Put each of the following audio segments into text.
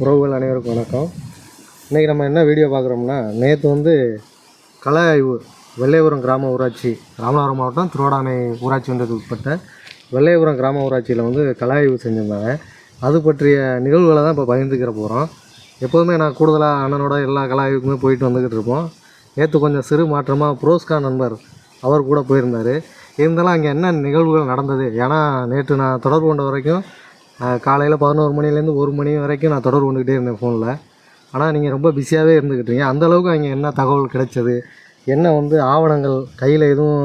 உறவுகள் அனைவருக்கும் வணக்கம். இன்றைக்கி நம்ம என்ன வீடியோ பார்க்குறோம்னா நேற்று வந்து கள ஆய்வு வெள்ளையபுரம் கிராம ஊராட்சி ராமநாதபுரம் மாவட்டம் திருவாடானை ஊராட்சி ஒன்றியத்துக்கு உட்பட்ட வெள்ளையபுரம் கிராம ஊராட்சியில் வந்து கள ஆய்வு செஞ்சுருந்தாங்க. அது பற்றிய நிகழ்வுகளை தான் இப்போ பகிர்ந்துக்கிற போகிறோம் எப்போதுமே நான் கூடுதலாக அண்ணனோட எல்லா கள ஆய்வுக்குமே போயிட்டு வந்துக்கிட்டு இருப்போம். நேற்று கொஞ்சம் சிறு மாற்றமாக புரோஸ்கா நண்பர் அவர் கூட போயிருந்தார். இருந்தாலும் அங்கே என்ன நிகழ்வுகள் நடந்தது? ஏன்னா நேற்று நான் தொடர்பு கொண்ட வரைக்கும் காலையில் பதினோரு மணிலேருந்து ஒரு மணி வரைக்கும் நான் தொடர்பு கொண்டுக்கிட்டே இருந்தேன் ஃபோனில் ஆனால் நீங்கள் ரொம்ப பிஸியாகவே இருந்துக்கிட்டீங்க அந்த அளவுக்கு அங்கே என்ன தகவல் கிடைச்சது? என்ன வந்து ஆவணங்கள் கையில் எதுவும்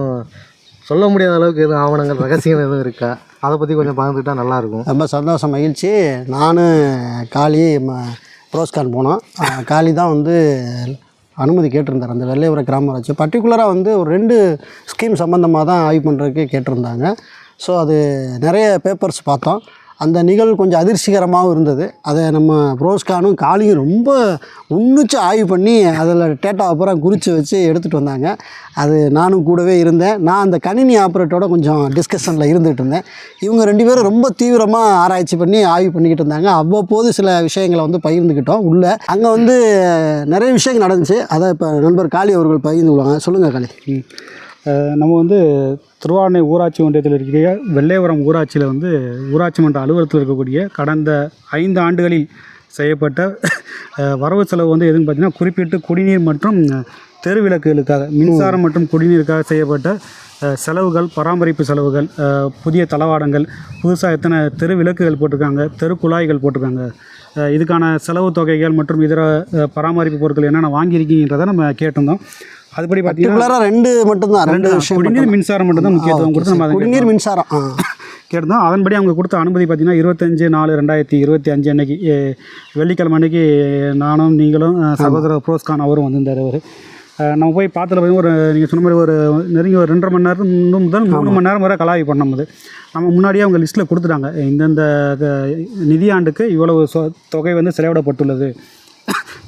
சொல்ல முடியாத அளவுக்கு எதுவும் ஆவணங்கள் ரகசியம் எதுவும் இருக்கா? அதை பற்றி கொஞ்சம் பகிர்ந்துக்கிட்டால் நல்லாயிருக்கும் ரொம்ப சந்தோஷம் மகிழ்ச்சி. நான் காளி ம ப்ரோஸ்கான் போனோம். காளி தான் வந்து அனுமதி கேட்டிருந்தார். அந்த வெள்ளையபுரம் கிராமராட்சி பர்டிகுலராக வந்து ஒரு ரெண்டு ஸ்கீம் சம்மந்தமாக தான் ஆய்வு பண்ணுறதுக்கு கேட்டிருந்தாங்க. ஸோ அது நிறைய பேப்பர்ஸ் பார்த்தோம். அந்த நிகழ்வு கொஞ்சம் அதிர்ச்சிகரமாகவும் இருந்தது. அதை நம்ம ப்ரோஸ்கானும் காளியும் ரொம்ப உன்னிச்சு ஆய்வு பண்ணி அதில் டேட்டா அப்புறம் குறித்து வச்சு எடுத்துகிட்டு வந்தாங்க. அது நானும் கூடவே இருந்தேன். நான் அந்த கணினி ஆப்ரேட்டரோட கொஞ்சம் டிஸ்கஷனில் இருந்துகிட்டு இருந்தேன். இவங்க ரெண்டு பேரும் ரொம்ப தீவிரமாக ஆராய்ச்சி பண்ணி ஆய்வு பண்ணிக்கிட்டு இருந்தாங்க. அவ்வப்போது சில விஷயங்களை வந்து பகிர்ந்துக்கிட்டோம் உள்ளே. அங்கே வந்து நிறைய விஷயங்கள் நடந்துச்சு. அதை இப்போ நண்பர் காளி அவர்கள் பகிர்ந்து கொள்வாங்க. சொல்லுங்கள் காளி. ம். நம்ம வந்து திருவாரணை ஊராட்சி ஒன்றியத்தில் இருக்கிற வெள்ளையபுரம் ஊராட்சியில் வந்து ஊராட்சி மன்ற அலுவலகத்தில் இருக்கக்கூடிய கடந்த ஐந்து ஆண்டுகளில் செய்யப்பட்ட வரவு செலவு வந்து எதுன்னு பார்த்தீங்கன்னா குறிப்பிட்டு குடிநீர் மற்றும் தெருவிளக்குகளுக்காக மின்சாரம் மற்றும் குடிநீருக்காக செய்யப்பட்ட செலவுகள் பராமரிப்பு செலவுகள் புதிய தளவாடங்கள் புதுசாக எத்தனை தெரு விளக்குகள் போட்டிருக்காங்க தெரு குழாய்கள் போட்டிருக்காங்க. இதுக்கான செலவு தொகைகள் மற்றும் இதர பராமரிப்பு பொருட்கள் என்னென்ன வாங்கியிருக்கீங்கன்றதை நம்ம கேட்டிருந்தோம். அதுபடி பார்த்தீங்கன்னா ரெண்டு மட்டும்தான் ரெண்டு விஷயம் குடிநீர் மின்சாரம் மட்டும் தான் முக்கியத்துவம் கொடுத்து நம்ம குடிநீர் மின்சாரம் ஆ. கேட்டிருந்தோம் அதன்படி அவங்க கொடுத்த அனுமதி பார்த்தீங்கன்னா இருபத்தஞ்சு நாலு ரெண்டாயிரத்தி இருபத்தி அஞ்சு அன்னைக்கு வெள்ளிக்கிழமை அன்னைக்கு நானும் நீங்களும் சகோதரர் ப்ரோஸ்கான் அவரும் வந்திருந்தார் அவர். நம்ம போய் பார்த்ததுல பார்த்தீங்கன்னா ஒரு நீங்கள் சொன்ன மாதிரி ஒரு நெருங்கி ஒரு ரெண்டரை மணி நேரம் முதல் மூணு மணி நேரம் வரை கலாய்வு பண்ணும்போது நம்ம. முன்னாடியே அவங்க லிஸ்ட்டில் கொடுத்துட்டாங்க. இந்தந்த நிதியாண்டுக்கு இவ்வளவு தொகை வந்து செலவிடப்பட்டுள்ளது.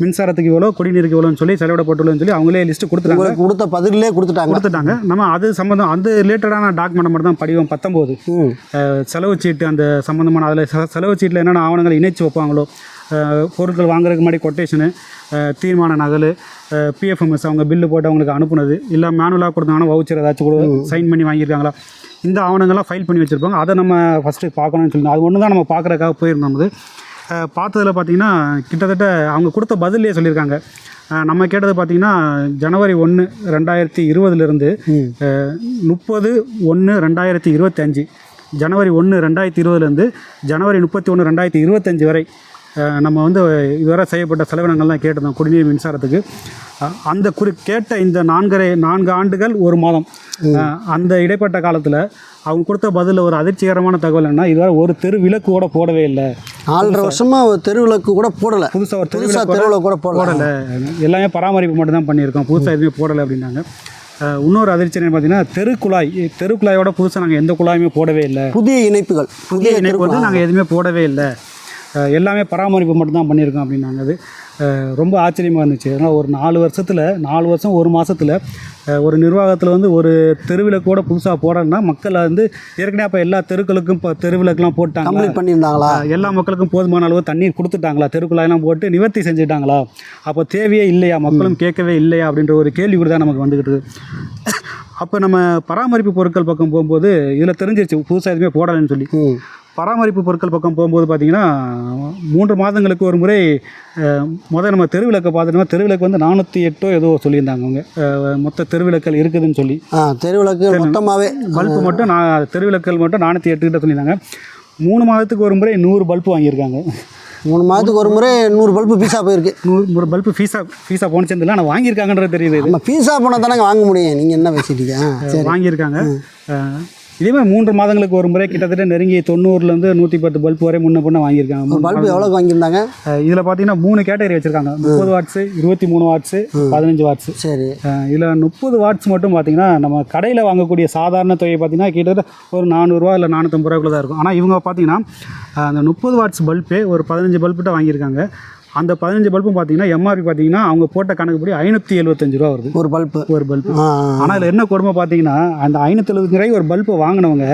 மின்சாரத்துக்கு இவ்வளோ குடிநீருக்கு இவ்வளோன்னு சொல்லி செலவிடப்பட்டுள்ளதுன்னு சொல்லி அவங்களே லிஸ்ட்டு கொடுத்துட்டாங்க. கொடுத்த பதிலே கொடுத்துட்டாங்க. கொடுத்துட்டாங்க. நம்ம அது சம்மந்தம் அது ரிலேட்டடான டாக்குமெண்ட் மட்டும் தான் படிவம் பத்தொம்போது செலவு சீட்டு அந்த சம்மந்தமான அதில் செலவு சீட்டில் என்னென்ன ஆவணங்களை இணைச்சு வைப்பாங்களோ பொருட்கள் வாங்குறதுக்கு முன்னாடி கொட்டேஷனு தீர்மான நகல் பிஎஃப்எம்எஸ் அவங்க பில்லு போட்டு அவங்களுக்கு அனுப்புனது இல்லை மேனுவலாக கொடுத்தாங்கன்னா வவுச்சர் ஏதாச்சும் கூட சைன் பண்ணி வாங்கியிருக்காங்களா? இந்த ஆவணங்கள்லாம் ஃபைல் பண்ணி வச்சுருப்பாங்க. அதை நம்ம ஃபஸ்ட்டு பார்க்கணும்னு சொல்லி அது ஒன்று தான் நம்ம பார்க்குறதுக்காக போயிருந்தோம். பார்த்ததுல பார்த்தீங்கன்னா கிட்டத்தட்ட அவங்க கொடுத்த பதிலே சொல்லியிருக்காங்க. நம்ம கேட்டது பார்த்தீங்கன்னா ஜனவரி ஒன்று ரெண்டாயிரத்தி இருபதுலேருந்து முப்பது ஒன்று ரெண்டாயிரத்தி இருபத்தஞ்சு ஜனவரி ஒன்று ரெண்டாயிரத்தி இருபதுலேருந்து ஜனவரி முப்பத்தி ஒன்று ரெண்டாயிரத்தி இருபத்தஞ்சு வரை நம்ம வந்து இதுவரை செய்யப்பட்ட செலவினங்கள்லாம் கேட்டிருந்தோம் குடிநீர் மின்சாரத்துக்கு. அந்த குறி கேட்ட இந்த நான்கரை நான்கு ஆண்டுகள் ஒரு மாதம். அந்த இடைப்பட்ட காலத்தில் அவங்க கொடுத்த பதிலில் ஒரு அதிர்ச்சிகரமான தகவல் என்ன இதுவரை ஒரு தெரு விளக்கு கூட போடவே இல்லை. நாலரை வருஷமா தெருவிளக்கு கூட போடல. புதுசாக ஒரு தெரு புதுசாக தெருவில் கூட போடல. எல்லாமே பராமரிப்பு மட்டும் தான் பண்ணியிருக்கோம் புதுசாக எதுவுமே போடலை அப்படின்னாங்க. இன்னொரு அதிர்ச்சி என்ன பார்த்தீங்கன்னா தெருக்குழாய். தெருக்குழாயோட புதுசாக நாங்கள் எந்த குழாயுமே போடவே இல்லை. புதிய இணைப்புகள். புதிய இணைப்பு வந்து நாங்கள் எதுவுமே போடவே இல்லை. எல்லாமே பராமரிப்பு மட்டும் தான் பண்ணியிருக்கோம் அப்படின்னாங்க அது. ரொம்ப ஆச்சரியமாக இருந்துச்சு. அதனால் ஒரு நாலு வருஷத்தில் நாலு வருஷம் ஒரு மாதத்தில் ஒரு நிர்வாகத்தில் வந்து ஒரு தெருவிளக்கோட புதுசாக போடணும்னா மக்கள் வந்து ஏற்கனவே அப்போ எல்லா தெருக்களுக்கும் இப்போ தெருவிளக்குலாம் போட்டாங்க பண்ணியிருந்தாங்களா? எல்லா மக்களுக்கும் போதுமான அளவு தண்ணீர் கொடுத்துட்டாங்களா? தெருக்குழாயெல்லாம் போட்டு நிவர்த்தி செஞ்சுட்டாங்களா? அப்போ தேவையே இல்லையா? மக்களும் கேட்கவே இல்லையா? அப்படின்ற ஒரு கேள்வி கூட தான் நமக்கு வந்துக்கிட்டு. அப்போ நம்ம பராமரிப்பு பொருட்கள் பக்கம் போகும்போது இதில் தெரிஞ்சிருச்சு புதுசாக எதுவுமே போடலைன்னு சொல்லி. பராமரிப்பு பொருட்கள் பக்கம் போகும்போது பார்த்தீங்கன்னா மூன்று மாதங்களுக்கு ஒரு முறை முதல் நம்ம தெருவிளக்கை பார்த்துட்டோம்னா தெருவிளக்கு வந்து நானூற்றி எட்டோ ஏதோ சொல்லியிருந்தாங்க அவங்க. மொத்த தெருவிளக்கல் இருக்குதுன்னு சொல்லி. தெருவிளக்கு மொத்தமாகவே பல்பு மட்டும் நான் தெருவிளக்கல் மட்டும் நானூற்றி எட்டு கிட்ட சொல்லியிருந்தாங்க. மூணு மாதத்துக்கு ஒரு முறை நூறு பல்பு வாங்கியிருக்காங்க. மூணு மாதத்துக்கு ஒரு முறை நூறு பல்பு பீஸா போயிருக்கு. நூறு ஒரு பல்பு ஃபீஸா ஃபீஸா போனுச்சு ஆனால் வாங்கியிருக்காங்கன்றது தெரியுது நம்ம பீஸா போனால் தானே வாங்க முடியும். நீங்கள் என்ன பேசிட்டீங்க வாங்கியிருக்காங்க. இதே மாதிரி மூன்று மாதங்களுக்கு ஒரு முறை கிட்டத்தட்ட நெருங்கி தொண்ணூறுலேருந்து நூற்றி பத்து பல்பு வரை முன்ன பின்ன வாங்கியிருக்காங்க. பல்பு எவ்வளோக்கு வாங்கியிருந்தாங்க? இதில் பார்த்தீங்கன்னா மூணு கேட்டகரி வச்சுருக்காங்க. முப்பது வாட்ஸு இருபத்தி மூணு வாட்ஸு பதினஞ்சு வாட்ஸு சரி. இதில் முப்பது வாட்ஸ் மட்டும் பார்த்தீங்கன்னா நம்ம கடையில் வாங்கக்கூடிய சாதாரண தொகை பார்த்தீங்கன்னா கிட்டத்தட்ட ஒரு நானூறுரூவா இல்லை நானூற்றம்பது ரூபாய்க்குள்ள தான் இருக்கும். ஆனால் இவங்க பார்த்தீங்கன்னா அந்த முப்பது வாட்ஸ் பல்பே ஒரு பதினஞ்சு பல்புட்ட வாங்கியிருக்காங்க. அந்த பதினஞ்சு பல்பும் பார்த்தீங்கன்னா எம்ஆர்பி பார்த்தீங்கன்னா அவங்க போட்ட கணக்குப்படி ஐநூற்றி எழுபத்தஞ்சு ரூபா வருது. ஒரு பல்ப்பு ஒரு பல்பு. ஆனால் இதில் என்ன கொடுமை பார்த்தீங்கன்னா அந்த ஐநூற்றி எழுபத்தஞ்சு ரூபாய்க்கு ஒரு பல்பு வாங்கினவங்க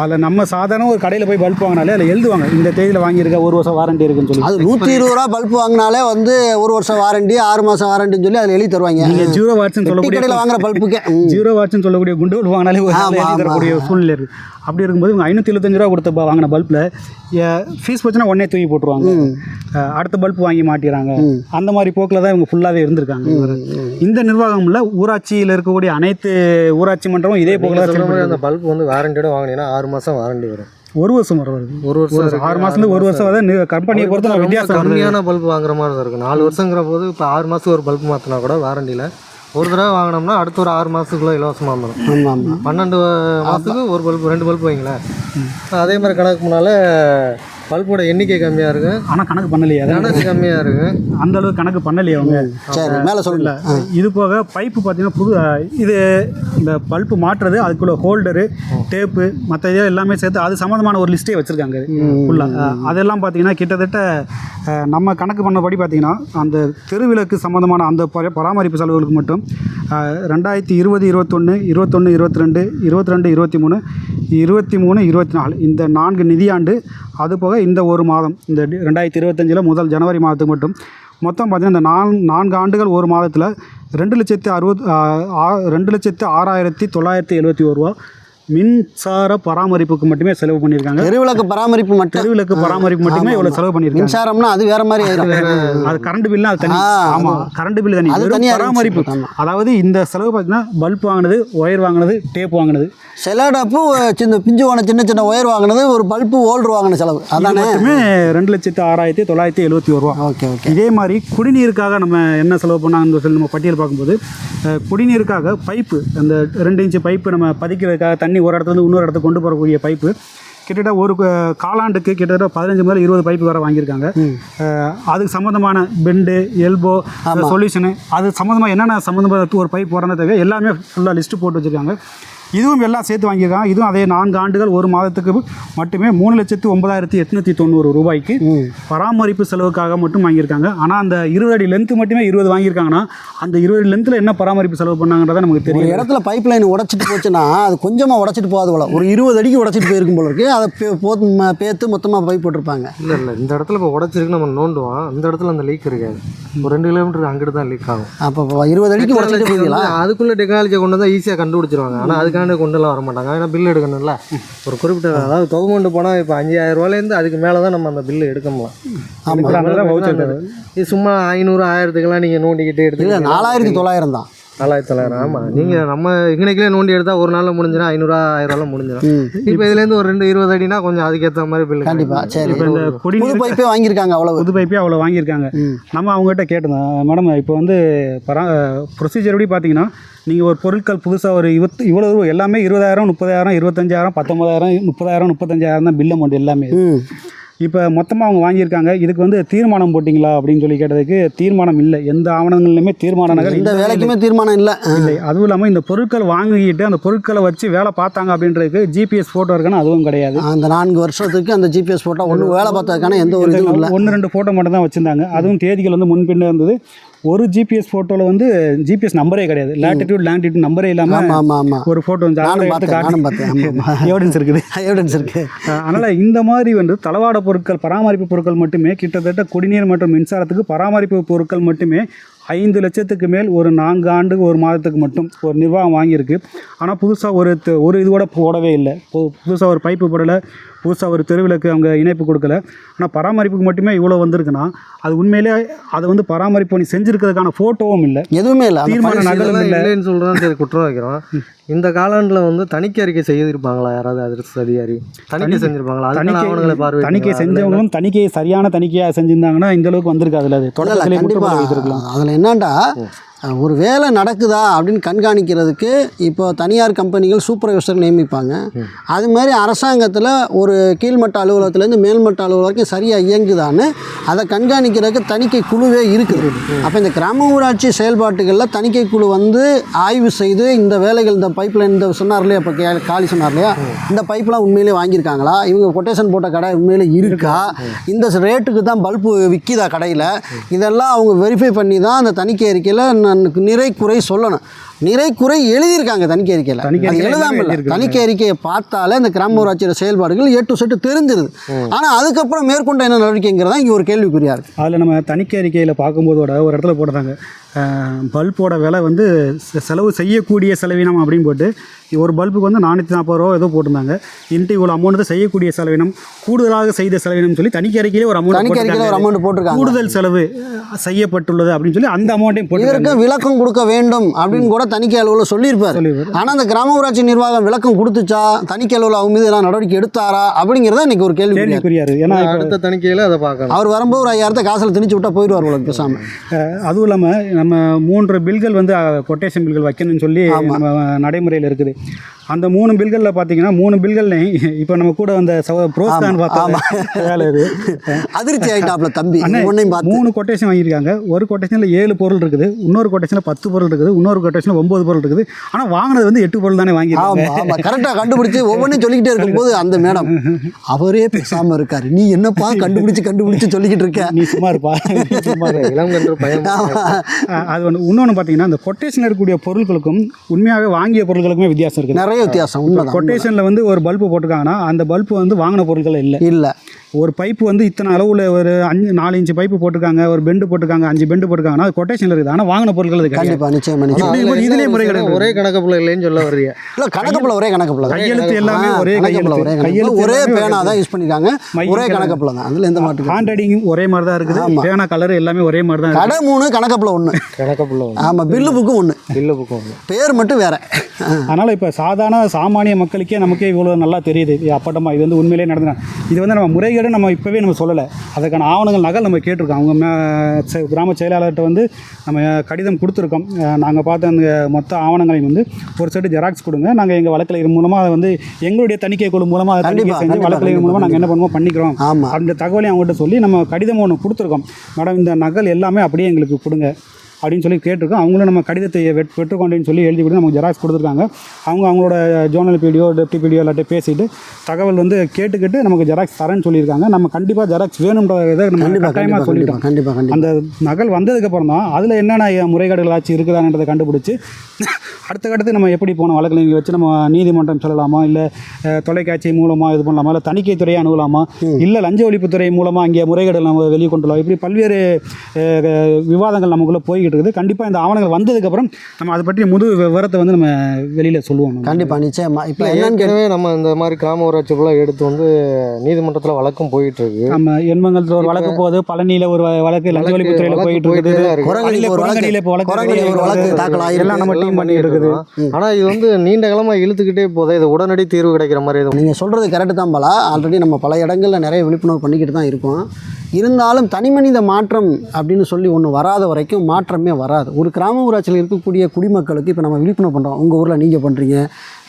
அதில் நம்ம சாதாரண ஒரு கடையில் போய் பல்ப் வாங்கினாலே அதில் எழுதுவாங்க இந்த தேதியில் வாங்கியிருக்க ஒரு வருஷம் வாரண்டி இருக்குன்னு சொல்லி. அது நூற்றி இருபது ரூபா பல்ப் வாங்கினாலே வந்து ஒரு வருஷம் வாரண்டி ஆறு மாதம் வாரண்டின்னு சொல்லி அதில் எழுதி தருவாங்க. நீங்கள் ஜீரோ வாட்ஸ்னு பெட்டி சொல்லக்கூடிய கடையில் வாங்குற பல்புக்கே. ஜீரோ வாட்ஸ்னு சொல்லக்கூடிய குண்டு பல்ப் வாங்கினாலே ஒரு எழுதி தரக்கூடிய சூழ்நிலை இருக்குது அப்படி இருக்கும்போது இவங்க ஐநூற்றி எழுபத்தஞ்சு ரூபா கொடுத்த வாங்கின பல்பில் ஃபீஸ் போச்சுன்னா உடனே தூக்கி போட்டுருவாங்க. அடுத்த பல்ப் வாங்கி மாட்டிடுறாங்க அந்த மாதிரி போக்கில் தான் இவங்க ஃபுல்லாகவே இருந்திருக்காங்க. இந்த நிர்வாகம்ல ஊராட்சியில் இருக்கக்கூடிய அனைத்து ஊராட்சி மன்றமும் இதே போக்கில். அந்த பல்ப் வந்து வாரண்டியோட வாங்கினீங்கன்னா ஆறு மாதம் வாரண்டி வரும். ஒரு வருஷம் வர வருது. ஒரு வருஷம் ஆறு மாதத்துலேருந்து ஒரு வருஷம் வரை கம்பெனியை பொறுத்து வித்தியாசம். கம்மியான பல்ப் வாங்குற மாதிரி தான் இருக்கும் நாலு வருஷங்கிற போது இப்போ ஆறு மாதத்துக்கு ஒரு பல்ப் மாற்றினா கூட வாரண்டியில் ஒரு தடவை வாங்கினோம்னா அடுத்த ஒரு ஆறு மாதத்துக்குள்ளே இலவசமாக வந்துடும் பன்னெண்டு மாதத்துக்கு ஒரு பல்ப் ரெண்டு பல்ப் வைங்களேன். அதே மாதிரி கணக்கு முன்னால் பல்போட எண்ணிக்கை கம்மியாக இருக்கும் ஆனால் கணக்கு பண்ணலையே. அதான் கணக்கு கம்மியாக இருக்கும் அந்த அளவுக்கு கணக்கு பண்ணலையே அவங்க. சரி மேலே சொல்லுங்க. ஆ. இது போக பைப்பு பார்த்தீங்கன்னா புது இது இந்த பல்ப்பு மாட்டுறது அதுக்குள்ள ஹோல்டரு டேப்பு மற்ற இது எல்லாமே சேர்த்து அது சம்மந்தமான ஒரு லிஸ்ட்டே வச்சுருக்காங்க ஃபுல்லாக அதெல்லாம் பார்த்தீங்கன்னா கிட்டத்தட்ட நம்ம கணக்கு பண்ணபடி பார்த்தீங்கன்னா அந்த தெருவிளக்கு சம்மந்தமான அந்த பர- பராமரிப்பு செலவுகளுக்கு மட்டும் ரெண்டாயிரத்தி இருபது இருபத்தொன்று இருபத்தொன்று இருபத்தி ரெண்டு இருபத்தி ரெண்டு இருபத்தி மூணு இருபத்தி மூணு இருபத்தி நாலு இந்த நான்கு நிதியாண்டு அது போக இந்த ஒரு மாதம் இந்த ரெண்டாயிரத்தி இருபத்தஞ்சில் முதல் ஜனவரி மாதத்துக்கு மட்டும் மொத்தம் பார்த்திங்கன்னா இந்த நான் நான்கு ஆண்டுகள் ஒரு மாதத்தில் ரெண்டு லட்சத்து அறுபத் ரெண்டு லட்சத்து ஆறாயிரத்தி தொள்ளாயிரத்தி எழுபத்தி ஒரு ரூபா மின்சார பராமரிப்புக்கு மட்டுமே செலவு பண்ணியிருக்காங்க. தெருவிளக்கு பராமரிப்பு மட்டும். தெருவிளக்கு பராமரிப்பு மட்டுமே இவ்வளோ செலவு பண்ணியிருக்காங்க. மின்சாரம்னா அது வேற மாதிரி அது கரண்ட் பில்லும் அது தனி. ஆமாம் கரண்ட் பில் தனி. அது பராமரிப்பு. அதாவது இந்த செலவு பார்த்தீங்கன்னா பல்ப் வாங்கினது ஒயர் வாங்கினது டேப் வாங்கினது. செலடப்பு சின்ன பிஞ்சு போன சின்ன சின்ன ஒயர் வாங்கினது ஒரு பல்ப்பு ஹோல்டர் வாங்கின செலவு. அதானே? ரெண்டு லட்சத்து ஆறாயிரத்தி தொள்ளாயிரத்தி எழுபத்தி ஒரு ரூபா. Okay okay. இதே மாதிரி குடிநீருக்காக நம்ம என்ன செலவு பண்ணாங்கன்னு சொல்லி நம்ம பட்டியல் பார்க்கும்போது குடிநீருக்காக பைப்பு அந்த ரெண்டு இன்ச்சு பைப்பு நம்ம பதிக்கிறதுக்காக தண்ணி ஒரு இடத்துல இன்னொரு இடத்துக்கு கொண்டு போகக்கூடிய பைப்பு. கிட்டத்தட்ட ஒரு காலாண்டுக்கு கிட்டத்தட்ட பதினஞ்சு முதல் இருபது பைப்பு வரை வாங்கியிருக்காங்க. அதுக்கு சம்மந்தமான பெண்டு எல்போ சொல்யூஷனு அது சம்மந்தமாக என்னென்ன சம்மந்தமாக ஒரு பைப் வரந்ததுக்கு எல்லாமே ஃபுல்லாக லிஸ்ட்டு போட்டு வச்சுருக்காங்க. இதுவும் எல்லாம் சேர்த்து வாங்கியிருக்காங்க. இதுவும் அதே நான்கு ஆண்டுகள் ஒரு மாதத்துக்கு மட்டுமே மூணு லட்சத்து ஒன்பதாயிரத்தி எட்நூற்றி தொண்ணூறு ரூபாய்க்கு பராமரிப்பு செலவுக்காக மட்டும் வாங்கியிருக்காங்க. ஆனால் அந்த இருபது அடி லென்த்து மட்டுமே இருபது வாங்கியிருக்காங்கன்னா அந்த இருபது அடி லென்த்தில் என்ன பராமரிப்பு செலவு பண்ணாங்கன்றதை நமக்கு தெரியும். இடத்துல பைப் லைன் உடச்சிட்டு போச்சுன்னா அது கொஞ்சமாக உடச்சிட்டு போகாது போல. ஒரு இருபது அடிக்கு உடச்சிட்டு போயிருக்கும் போல இருக்கு. அதை போத்து மொத்தமாக பைப் போட்டிருப்பாங்க. இல்லை இல்லை. இந்த இடத்துல இப்போ உடச்சிருக்கு நம்ம நோண்டுவோம். இந்த இடத்துல அந்த லீக் இருக்காது. ஒரு ரெண்டு கிலோமீட்டர் அங்கிட்டு தான் லீக் ஆகும். அப்போ இருபது அடிக்கு உடச்சிட்டு வந்து அதுக்குள்ள டெக்னாலஜியை கொண்டு வந்தால் ஈஸியாக கண்டுபிடிச்சிருவாங்க. ஆனால் அதுக்காண்டி கொண்டுலாம் வர மாட்டாங்க. ஏன்னா பில் எடுக்கணும்ல. ஒரு குறிப்பிட்ட அதாவது கவர்மெண்ட் போனால் இப்போ அஞ்சாயிரம் ரூபாயிலேருந்து அதுக்கு மேலே தான் நம்ம அந்த பில்லு எடுக்க முடியலாம் அதனால தான் voucher தருது. இது சும்மா ஐநூறு ஆயிரத்துக்கெல்லாம் நீங்கள் நோண்டிக்கிட்டு எடுத்து நாலாயிரத்தி தொள்ளாயிரம் தான். நாலாயிரத்தி தொள்ளாயிரம். ஆமாம் நீங்கள் நம்ம இங்கனைக்கிலே நோண்டி எடுத்தால் ஒரு நாளில் முடிஞ்சிடும் ஐநூறுரூவா ஆயிரம்லாம் முடிஞ்சிடும் இப்போ இதுலேருந்து ஒரு ரெண்டு இருபது அடினா கொஞ்சம் அதுக்கேற்ற மாதிரி பில்லு கண்டிப்பாக சரி இப்போ இந்த புது குடிநீர் பைப்பே வாங்கியிருக்காங்க அவ்வளவு. புது பைப்பே அவ்வளோ வாங்கியிருக்காங்க. நம்ம அவங்ககிட்ட கேட்டிருந்தோம் மேடம் இப்போ வந்து பரா ப்ரொசீஜர் எப்படி பார்த்தீங்கன்னா நீங்கள் ஒரு பொருட்கள் புதுசாக ஒரு இருபத்து இவ்வளோ எல்லாமே இருபதாயிரம் முப்பதாயிரம் இருபத்தஞ்சாயிரம் பத்தொம்பதாயிரம் முப்பதாயிரம் முப்பத்தஞ்சாயிரம் தான் பில் அமௌண்ட் எல்லாமே. இப்போ மொத்தமாக அவங்க வாங்கியிருக்காங்க. இதுக்கு வந்து தீர்மானம் போட்டிங்களா? அப்படின்னு சொல்லி கேட்டதுக்கு தீர்மானம் இல்லை. எந்த ஆவணங்கள்லையுமே தீர்மான நகல் எந்த இல்லை. வேலைக்குமே தீர்மானம் இல்லை. இல்லை. அதுவும் இல்லாமல் இந்த பொருட்கள் வாங்கிக்கிட்டு அந்த பொருட்களை வச்சு வேலை பார்த்தாங்க அப்படின்றதுக்கு ஜிபிஎஸ் ஃபோட்டோ இருக்குன்னு அதுவும் கிடையாது. அந்த நான்கு வருஷத்துக்கு அந்த ஜிபிஎஸ் போட்டால் ஒன்றும் வேலை பார்த்ததுக்கான எந்த ஒரு இதுவும் இல்லை. ஒன்று ரெண்டு ஃபோட்டோ மட்டும் தான் வச்சுருந்தாங்க. அதுவும் தேதிகள் வந்து முன்பின்ன இருந்தது. ஒரு ஜிபிஎஸ் ஃபோட்டோவில் வந்து ஜிபிஎஸ் நம்பரே கிடையாது. லேட்டிடியூட் லேண்டிடியூட் நம்பரே இல்லாமல் ஆமாம் ஆமாம் ஆமாம் ஒரு ஃபோட்டோ வந்து எவிடன்ஸ் இருக்குது. எவிடன்ஸ் இருக்கு. அதனால் இந்த மாதிரி வந்து தளவாட பொருட்கள் பராமரிப்பு பொருட்கள் மட்டுமே கிட்டத்தட்ட குடிநீர் மற்றும் மின்சாரத்துக்கு பராமரிப்பு பொருட்கள் மட்டுமே ஐந்து லட்சத்துக்கு மேல் ஒரு நான்கு ஆண்டுக்கு ஒரு மாதத்துக்கு மட்டும் ஒரு நிர்வாகம் வாங்கியிருக்கு. ஆனால் புதுசாக ஒரு ஒரு இது கூட போடவே இல்லை. புதுசாக ஒரு பைப்பு போடலை. புதுசாக ஒரு தெருவிளக்கு அவங்க இணைப்பு கொடுக்கல. ஆனால் பராமரிப்புக்கு மட்டுமே இவ்வளோ வந்திருக்குன்னா அது உண்மையிலே அதை வந்து பராமரிப்பு பண்ணி செஞ்சுருக்கிறதுக்கான ஃபோட்டோவும் இல்லை. எதுவுமே இல்லை. தீர்மான இல்லை. இல்லைன்னு சொல்கிறோம் சரி குற்றம் வைக்கிறோம். இந்த காலாண்டில் வந்து தணிக்கை அறிக்கை செய்திருப்பாங்களா? யாராவது அதிர்ச்சி அதிகாரி. தணிக்கை செஞ்சிருப்பாங்களா? தணிக்கை தணிக்கை பார்வை செஞ்சவங்களும் தணிக்கையை சரியான தணிக்கையாக செஞ்சிருந்தாங்கன்னா இந்த அளவுக்கு வந்திருக்காதுல்ல அது. வைத்திருக்கலாம். அதில் என்னண்டா? ஒரு வேலை நடக்குதா அப்படின்னு கண்காணிக்கிறதுக்கு இப்போ தனியார் கம்பெனிகள் சூப்பர்வைசர் நியமிப்பாங்க. அது மாதிரி அரசாங்கத்தில் ஒரு கீழ்மட்ட அலுவலகத்துலேருந்து மேல்மட்ட அலுவலகம் வரைக்கும் சரியாக இயங்குதான்னு அதை கண்காணிக்கிறதுக்கு தணிக்கை குழுவே இருக்குது. அப்போ இந்த கிராம ஊராட்சி செயல்பாட்டுகளில் தணிக்கை குழு வந்து ஆய்வு செய்து இந்த வேலைகள் இந்த பைப்லைன் இந்த சொன்னார் இல்லையா இப்போ கே- காளி சொன்னார் இல்லையா இந்த பைப்லாம் உண்மையிலே வாங்கியிருக்காங்களா? இவங்க கொட்டேஷன் போட்ட கடை உண்மையிலே இருக்கா? இந்த ரேட்டுக்கு தான் பல்பு விற்கிதா கடையில்? இதெல்லாம் அவங்க வெரிஃபை பண்ணி தான் அந்த தணிக்கை அறிக்கையில் நான் நிறை குறை சொல்லணும். நிறை குறை எழுதியிருக்காங்க தணிக்கை அறிக்கையில் அது எழுதாமல். தணிக்கை அறிக்கையை பார்த்தாலே இந்த கிராம ஊராட்சியோட செயல்பாடுகள் ஏ டு செட்டு தெரிஞ்சிருது. ஆனால் அதுக்கப்புறம் மேற்கொண்ட என்ன நடவடிக்கைங்கிறதா இங்கே ஒரு கேள்விக்குறியா இருக்கு. அதில் நம்ம தணிக்கை அறிக்கையில் பார்க்கும்போதோட ஒரு இடத்துல போடுறாங்க பல்போட விலை வந்து செலவு செய்யக்கூடிய செலவினம் அப்படின்னு போட்டு ஒரு பல்புக்கு வந்து நானூற்றி நாற்பது ரூபா ஏதோ போட்டிருந்தாங்க. இன்ட்டு இவ்வளோ அமௌண்ட் செய்யக்கூடிய செலவினம் கூடுதலாக செய்த செலவினம் சொல்லி தணிக்கை அறிக்கையிலே ஒரு தணிக்கை அறிக்கையில் ஒரு அமௌண்ட் அமௌண்ட் போட்டிருக்காங்க. கூடுதல் செலவு செய்யப்பட்டுள்ளது அப்படின்னு சொல்லி அந்த அமௌண்ட்டையும் இதற்கு விளக்கம் கொடுக்க வேண்டும் அப்படின்னு கூட தணிக்கை அலுவலர் சொல்லியிருப்பார். ஆனால் அந்த கிராம ஊராட்சி நிர்வாகம் விளக்கம் கொடுத்துச்சா? தணிக்கை அலுவலர் அவங்க மீது எல்லாம் நடவடிக்கை எடுத்தாரா? அப்படிங்கிறத இன்னைக்கு ஒரு கேள்வி கேள்விக்குரியாரு ஏன்னா அடுத்த தணிக்கையில் அதை பார்க்கணும். அவர் வரும்போது ஒரு ஐயாயிரத்தை காசில் திணிச்சு விட்டா போயிடுவார் உங்களுக்கு பேசாமல் அதுவும் இல்லாமல் நம்ம மூன்று பில்கள் வந்து கொட்டேஷன் பில்கள் வைக்கணும்னு சொல்லி நம்ம நடைமுறையில் இருக்குது. அந்த மூணு பில்களில் பார்த்தீங்கன்னா மூணு பில்கள்லையும் இப்போ நம்ம கூட வந்த சவ ப்ரோஸ்தான் பார்த்தா வேலை இது. அதிர்ச்சி ஆயிட்டாப்ல தம்பி. ஒன்றையும் பார்த்து. மூணு கொட்டேஷன் வாங்கியிருக்காங்க. ஒரு கொட்டேஷனில் ஏழு பொருள் இருக்குது. இன்னொரு கொட்டேஷனில் பத்து பொருள் இருக்குது. இன்னொரு கொட்டேஷனில் ஒன்பது பொருள் இருக்குது. ஆனால் வாங்கினது வந்து எட்டு பொருள் தானே ஆமா கரெக்டாக கண்டுபிடிச்சு ஒவ்வொன்றும் சொல்லிக்கிட்டே இருக்கும்போது அந்த மேடம் அவரே பேசாம இருக்காரு. நீ என்னப்பா கண்டுபிடிச்சு கண்டுபிடிச்சு சொல்லிக்கிட்டு இருக்க? நீ சும்மா இருப்பா. அது ஒன்று இன்னொன்று பார்த்தீங்கன்னா அந்த கொட்டேஷன் இருக்கக்கூடிய பொருட்களுக்கும் உண்மையாகவே வாங்கிய பொருட்களுக்குமே வித்தியாசம் இருக்குது. நிறைய வித்தியாசம் உண்மைதான் கொட்டேஷனில் வந்து ஒரு பல்பு போட்டிருக்காங்கன்னா அந்த பல்பு வந்து வாங்கின பொருட்கள் இல்லை. இல்ல. ஒரு பைப்பு வந்து இத்தனை அளவில் ஒரு அஞ்சு நாலு இன்ச்சு பைப்பு போட்டிருக்காங்க ஒரு பெண்டு போட்டிருக்காங்க அஞ்சு பெண்டு போட்டிருக்காங்கன்னா அது கொட்டேஷனில் இருக்குது. ஆனால் வாங்கின பொருட்கள் அது கிடையாது. கண்டிப்பா நிச்சயமா இதுலயே முறை கிடையாது. ஒரே கணக்கப்புல இல்லைன்னு சொல்ல வர்றீங்க. இல்ல கணக்குப்புல ஒரே கணக்குப்புல தான். கையெழுத்து எல்லாமே ஒரே கையெழுத்து. கையெழுத்து ஒரே பேனா தான் யூஸ் பண்ணிருக்காங்க. ஒரே கிடையாது. கணக்குப்புல தான். அதுல எந்த மாட்டு ஹேண்ட் ஒரே மாதிரி தான் இருக்குது பேனா கலர் எல்லாமே ஒரே மாதிரி தான் கடை மூணு ஒண்ணு. கணக்கப்புல ஒன்று ஆமா பில்லு புக்கும் ஒண்ணு. பில்லு புக்கம் ஒன்று பேர் மட்டும் வேற. அதனால் இப்போ சாதாரண சாமானிய மக்களுக்கே நமக்கே இவ்வளோ நல்லா தெரியுது. இது அப்பட்டமா இது வந்து உண்மையிலே நடந்தது இது வந்து நம்ம முறைகேடு நம்ம இப்போவே நம்ம சொல்லலை. அதுக்கான ஆவணங்கள் நகல் நம்ம கேட்டிருக்கோம். அவங்க மே- கிராம செயலாளர்கிட்ட வந்து நம்ம கடிதம் கொடுத்துருக்கோம். நாங்கள் பார்த்த அந்த மொத்த ஆவணங்களையும் வந்து ஒரு செட்டு ஜெராக்ஸ் கொடுங்க. நாங்கள் எங்கள் வழக்கறிஞர் மூலமாக அதை வந்து எங்களுடைய தணிக்கை குழு மூலமாக அதை தணிக்கை செஞ்சு வழக்கறிஞர் மூலமாக நாங்கள் என்ன பண்ணுவோம் பண்ணிக்கிறோம். அந்த தகவலையும் அவங்ககிட்ட சொல்லி நம்ம கடிதம் ஒன்று கொடுத்துருக்கோம். மேடம் இந்த நகல் எல்லாமே அப்படியே எங்களுக்கு கொடுங்க. அப்படின்னு சொல்லி கேட்டிருக்கோம். அவங்களும் நம்ம கடிதத்தை வெட் பெற்றுக்கொண்டேன்னு சொல்லி எழுதி கொடுத்து நமக்கு ஜெராக்ஸ் கொடுத்துருக்காங்க. அவங்க அவங்களோட ஜோனல் பிடிஓ டெப்டி பிடிஓ எல்லாத்தையும் பேசிட்டு தகவல் வந்து கேட்டுக்கிட்டு நமக்கு ஜெராக்ஸ் தரேன்னு சொல்லியிருக்காங்க. நம்ம கண்டிப்பாக ஜெராக்ஸ் வேணுன்ற இதை நம்ம கட்டாயமாக சொல்லிட்டோம். கண்டிப்பா கண்டிப்பா அந்த நகல் வந்ததுக்கப்புறம் தான் அதில் என்னென்ன முறைகேடுகள் ஆச்சு இருக்குதான்றதை கண்டுபிடிச்சி அடுத்த கட்டத்துக்கு நம்ம எப்படி போனோம் வழக்கறிஞர் வச்சு நம்ம நீதிமன்றம் சொல்லலாமா? இல்லை தொலைக்காட்சி மூலமாக இது பண்ணலாமா? இல்லை தணிக்கை துறையை அணுகலாமா? இல்லை லஞ்ச ஒழிப்புத்துறை மூலமாக இங்கே முறைகேடுகள் நம்ம வெளியே கொண்டு வரலாம்? இப்படி பல்வேறு விவாதங்கள் நமக்குள்ளே போய்கிட்டு இருக்குது. கண்டிப்பாக இந்த ஆவணங்கள் வந்ததுக்கப்புறம் நம்ம அதை பற்றி முழு விவரத்தை வந்து நம்ம வெளியில் சொல்லுவோம். நம்ம. கண்டிப்பா நிச்சயமா. இப்போ ஏற்கனவே நம்ம இந்த மாதிரி கிராம ஊராட்சி ஃபுல்லாக எடுத்து வந்து நீதிமன்றத்தில் வழக்கும் போயிட்டு இருக்கு நம்ம எண்மங்கலத்தில் ஒரு வழக்கு போகுது பழனியில் ஒரு வழக்கு லஞ்ச ஒழிப்புத்துறையில் போயிட்டு இருக்குது. குரங்கணியில் ஒரு வழக்கு தாக்கல் ஆயிருக்கு எல்லாம் நம்ம டீம் பண்ணிட்டு இருக்குது. ஆனா இது வந்து நீண்ட காலமா இழுத்துக்கிட்டே போதே இது உடனடி தீர்வு கிடைக்கிற மாதிரி இது நீங்கள் சொல்கிறது கரெக்டு தான் பலா. ஆல்ரெடி நம்ம பல இடங்களில் நிறைய விழிப்புணர்வு பண்ணிக்கிட்டு தான் இருக்கோம். இருந்தாலும் தனிமனித மாற்றம் அப்படின்னு சொல்லி ஒன்று வராத வரைக்கும் மாற்றமே வராது. ஒரு கிராம ஊராட்சியில் இருக்கக்கூடிய குடிமக்களுக்கு இப்போ நம்ம விழிப்புணர்வு பண்ணுறோம் உங்கள் ஊரில் நீங்கள் பண்ணுறீங்க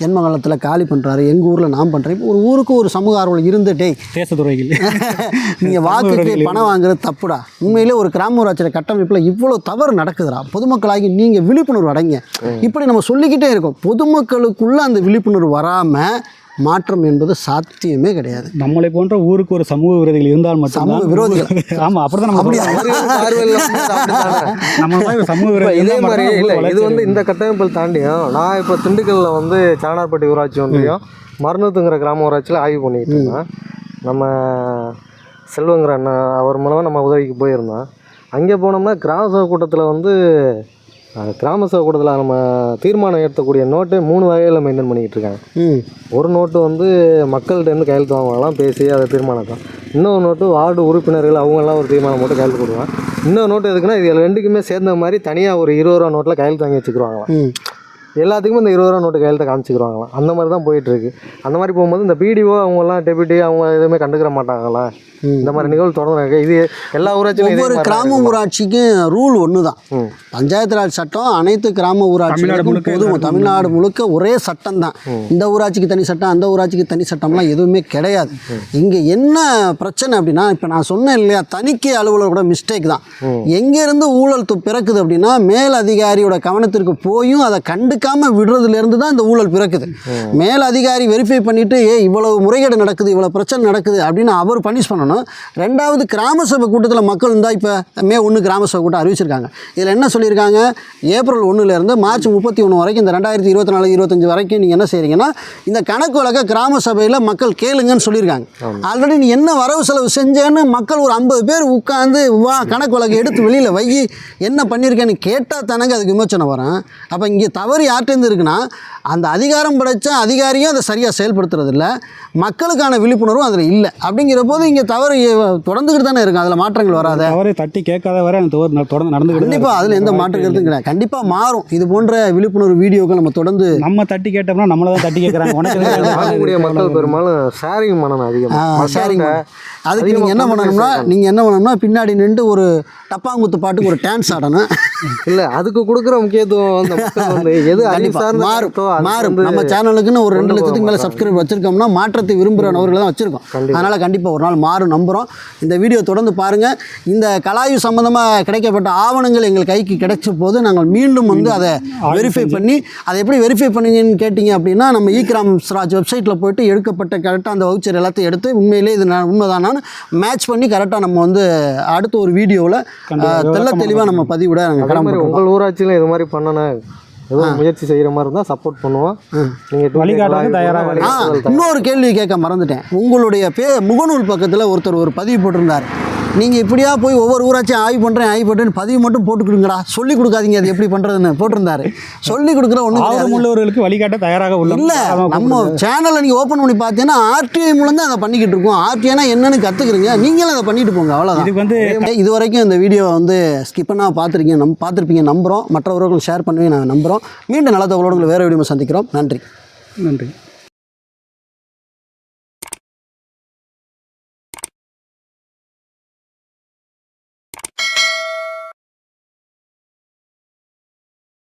என்மங்கலத்தில் காலி பண்ணுறாரு எங்கள் ஊரில் நான் பண்ணுறேன் இப்போ ஒரு ஊருக்கு ஒரு சமூக ஆர்வல் இருந்துட்டே தேசத்துறைகள் நீங்கள் வாக்குக்கு பணம் வாங்குறது தப்புடா. உண்மையிலே ஒரு கிராம ஊராட்சியில் கட்டமைப்பில் இவ்வளோ தவறு நடக்குதுடா. பொதுமக்களாகி நீங்கள் விழிப்புணர்வு அடைங்க. இப்படி நம்ம சொல்லிக்கிட்டே இருக்கோம். பொதுமக்களுக்குள்ள அந்த விழிப்புணர்வு வராமல் மாற்றம் என்பது சாத்தியமே கிடையாது நம்மளை போன்ற ஊருக்கு ஒரு சமூக விரோதிகள் இருந்தால் மட்டும் சமூக விரோதிகள். ஆமா அப்படிதான் நம்ம அப்படியா? சொல்றோம். பார்வை இல்லாம அப்படித்தானே? நம்ம மாதிரி ஒரு சமூக இதே மாதிரி இல்லை இது வந்து இந்த கட்டமைப்பில் தாண்டியும் நான் இப்போ திண்டுக்கல்ல வந்து சாணார்பட்டி ஊராட்சி ஒன்றியம் மருநத்துங்கிற கிராம ஊராட்சியில் ஆய்வு பண்ணிட்டு இருந்தேன் நம்ம செல்வங்கிற அண்ணன் அவர் மூலமாக நம்ம உதவிக்கு போயிருந்தோம் அங்கே போனோம்னா கிராம சபை கூட்டத்தில் வந்து கிராம சபை கூட்டத்தில் நம்ம தீர்மானம் ஏற்றக்கூடிய நோட்டு மூணு வகையில் மெயின்டைன் பண்ணிக்கிட்டு இருக்காங்க. ம். ஒரு நோட்டு வந்து மக்கள்கிட்டேருந்து கையெழுத்து வாங்குவாங்களாம் பேசி அதை தீர்மானம் இன்னொரு நோட்டு வார்டு உறுப்பினர்கள் அவங்கெல்லாம் ஒரு தீர்மானம் போட்டு கையெழுத்து போடுவாங்க. இன்னொரு நோட்டு எதுக்குன்னா இது ரெண்டுக்குமே சேர்ந்த மாதிரி தனியாக ஒரு இருபது ரூபா நோட்டில் கையெழுத்து வாங்கி வச்சுக்கிருவாங்களாம். ம். எல்லாத்துக்குமே இந்த இருபது ரூபா நோட்டு கையெழுத்த காமிச்சிக்கிறாங்களாம். அந்த மாதிரி தான் போயிட்டு இருக்கு அந்த மாதிரி போகும்போது இந்த பிடிஓ அவங்கெல்லாம் டெபியூட்டி அவங்க எதுவுமே கண்டுக்கிற மாட்டாங்களா இந்த மாதிரி நிகழ்வு தொடர்ந்து இது எல்லா ஊராட்சியிலும் இதே ஒவ்வொரு கிராம ஊராட்சிக்கும் ரூல் ஒன்று தான். பஞ்சாயத்து ராஜ் சட்டம் அனைத்து கிராம ஊராட்சிகளுக்கும் பொதுவும் தமிழ்நாடு முழுக்க ஒரே சட்டம் தான் இந்த ஊராட்சிக்கு தனி சட்டம் அந்த ஊராட்சிக்கு தனி சட்டம்லாம் எதுவுமே கிடையாது. இங்கே என்ன பிரச்சனை அப்படின்னா இப்போ நான் சொன்னேன் இல்லையா தணிக்கை அலுவலரோட மிஸ்டேக் தான். எங்கேருந்து ஊழல் து- பிறக்குது அப்படின்னா மேல் அதிகாரியோட கவனத்திற்கு போயும் அதை கண்டுக்காம விடுறதுலேருந்து தான் இந்த ஊழல் பிறக்குது. மேல் அதிகாரி வெரிஃபை பண்ணிட்டு ஏ இவ்வளவு முறைகேடு நடக்குது இவ்வளவு பிரச்சனை நடக்குது அப்படின்னு அவர் பனிஷ் பண்ணணும். ரெண்டாவது கிராம சபை கூட்டத்தில் மக்கள் இருந்தால் இப்போ மே ஒன்று கிராம சபை கூட்டம் அறிவிச்சிருக்காங்க. இதில் என்ன சொல்லியிருக்காங்க? ஏப்ரல் ஒன்றுலேருந்து மார்ச் முப்பத்தி ஒன்று வரைக்கும் இந்த ரெண்டாயிரத்தி இருபத்தி நாலு இருபத்தஞ்சு வரைக்கும் நீங்கள் என்ன செய்றீங்கன்னா இந்த கணக்கு வழக்க கிராம சபையில் மக்கள் கேளுங்கன்னு சொல்லியிருக்காங்க. ஆல்ரெடி நீ என்ன வரவு செலவு செஞ்சேன்னு மக்கள் ஒரு ஐம்பது பேர் உட்காந்து வா கணக்கு வழக்கு எடுத்து வெளியில் வை என்ன பண்ணியிருக்கேன்னு கேட்டால் தானங்க அதுக்கு விமோச்சனம் வரும். அப்போ இங்கே தவறு யார்கிட்டேருந்து இருக்குன்னா அந்த அதிகாரம் படைச்ச அதிகாரியும் அதை சரியாக செயல்படுத்துறது இல்ல மக்களுக்கான விழிப்புணர்வும் அதில் இல்லை. அப்படிங்கிற போது இங்கே தவறு தொடர்ந்துக்கிட்டு தானே இருக்கும் அதில் மாற்றங்கள் வராத. தவறை தட்டி கேட்காத வரை அந்த தவறு தொடர்ந்து நடந்துக்கிட்டு தான் கண்டிப்பாக அதில் எந்த இருக்கு. மாற்று கருத்தும் கிடையாது கண்டிப்பாக மாறும். இது போன்ற விழிப்புணர்வு வீடியோக்கள் நம்ம தொடர்ந்து நம்ம தட்டி கேட்டோம்னா நம்மள தான் தட்டி கேட்குறாங்க. உனக்கு மக்கள் பெரும்பாலும் ஷேரிங் பண்ணணும் அதிகமாக ஷேரிங் அதுக்கு நீங்கள் என்ன பண்ணணும்னா நீங்கள் என்ன பண்ணணும்னா பின்னாடி நின்று ஒரு டப்பாங்குத்து பாட்டுக்கு ஒரு டான்ஸ் ஆடணும். இல்ல அதுக்கு கொடுக்குற முக்கியத்துவம் அந்த மக்கள் வந்து எது மாறும். மாறும். நம்ம சேனலுக்குன்னு ஒரு ரெண்டு லட்சத்துக்கு மேலே சப்ஸ்கிரைப் வச்சிருக்கோம்னா மாற்றத்தை விரும்புகிற நபர்களை தான் வச்சிருக்கோம். அதனால கண்டிப்பாக ஒரு நாள் மாறும் நம்புகிறோம் இந்த வீடியோ தொடர்ந்து பாருங்க. இந்த கலாய்வு சம்பந்தமாக கிடைக்கப்பட்ட ஆவணங்கள் எங்கள் கைக்கு கிடைச்ச போது நாங்கள் மீண்டும் வந்து அதை வெரிஃபை பண்ணி அதை எப்படி வெரிஃபை பண்ணீங்கன்னு கேட்டிங்க அப்படின்னா நம்ம இ கிராம் ராஜ் வெப்சைட்டில் போயிட்டு எடுக்கப்பட்ட கரெக்டாக அந்த வவுச்சர் எல்லாத்தையும் எடுத்து உண்மையிலே இது நான் உண்மைதானான்னு மேட்ச் பண்ணி கரெக்டாக நம்ம வந்து அடுத்த ஒரு வீடியோவில் விளக்கமா தெளிவாக நம்ம பதிவிட நாங்கள் உங்கள் ஊராட்சியில இது மாதிரி பண்ணணும் ஏதோ முயற்சி செய்யற மாதிரி இருந்தா சப்போர்ட் பண்ணுவோம். நீங்க tweet வழிகாட்டுறதுக்கு எல்லாம் தயாரா வழி- ஆ வழிகாட்டுதல் இன்னொரு கேள்வி கேட்க மறந்துட்டேன். உங்களுடைய பே முகநூல் பக்கத்தில் ஒருத்தர் ஒரு பதிவு போட்டிருந்தார். நீங்கள் இப்படியா போய் ஒவ்வொரு ஊராட்சியும் ஆய்வு பண்ணுறேன் ஆய்வு பண்ணுறேன்னு பதிவு மட்டும் போட்டுக்கிடுங்கடா. சொல்லி கொடுக்காதீங்க அது எப்படி பண்ணுறதுன்னு போட்டிருந்தாரு. சொல்லி கொடுக்குற ஒன்றும் உள்ளவர்களுக்கு வழிகாட்ட தயாராக உள்ள இல்லை நம்ம சேனலை நீங்கள் ஓப்பன் பண்ணி பார்த்தீங்கன்னா ஆர்டிஐ மூலம் தான் அதை பண்ணிக்கிட்டு இருக்கோம். ஆர்டிஐனா என்னன்னு கற்றுக்குறீங்க நீங்களும் அதை பண்ணிட்டு போங்க அவ்வளோதான் இதுக்கு வந்து இது வரைக்கும் இந்த வீடியோவை வந்து ஸ்கிப் பண்ணால் பார்த்துருக்கீங்க நம் பார்த்துருப்பீங்க நம்புகிறோம் மற்றவர்களும் ஷேர் பண்ணுவீங்க நாங்கள் நம்புகிறோம் மீண்டும் நல்ல தகவலோடு வேறு வீடியோ சந்திக்கிறோம். நன்றி. நன்றி.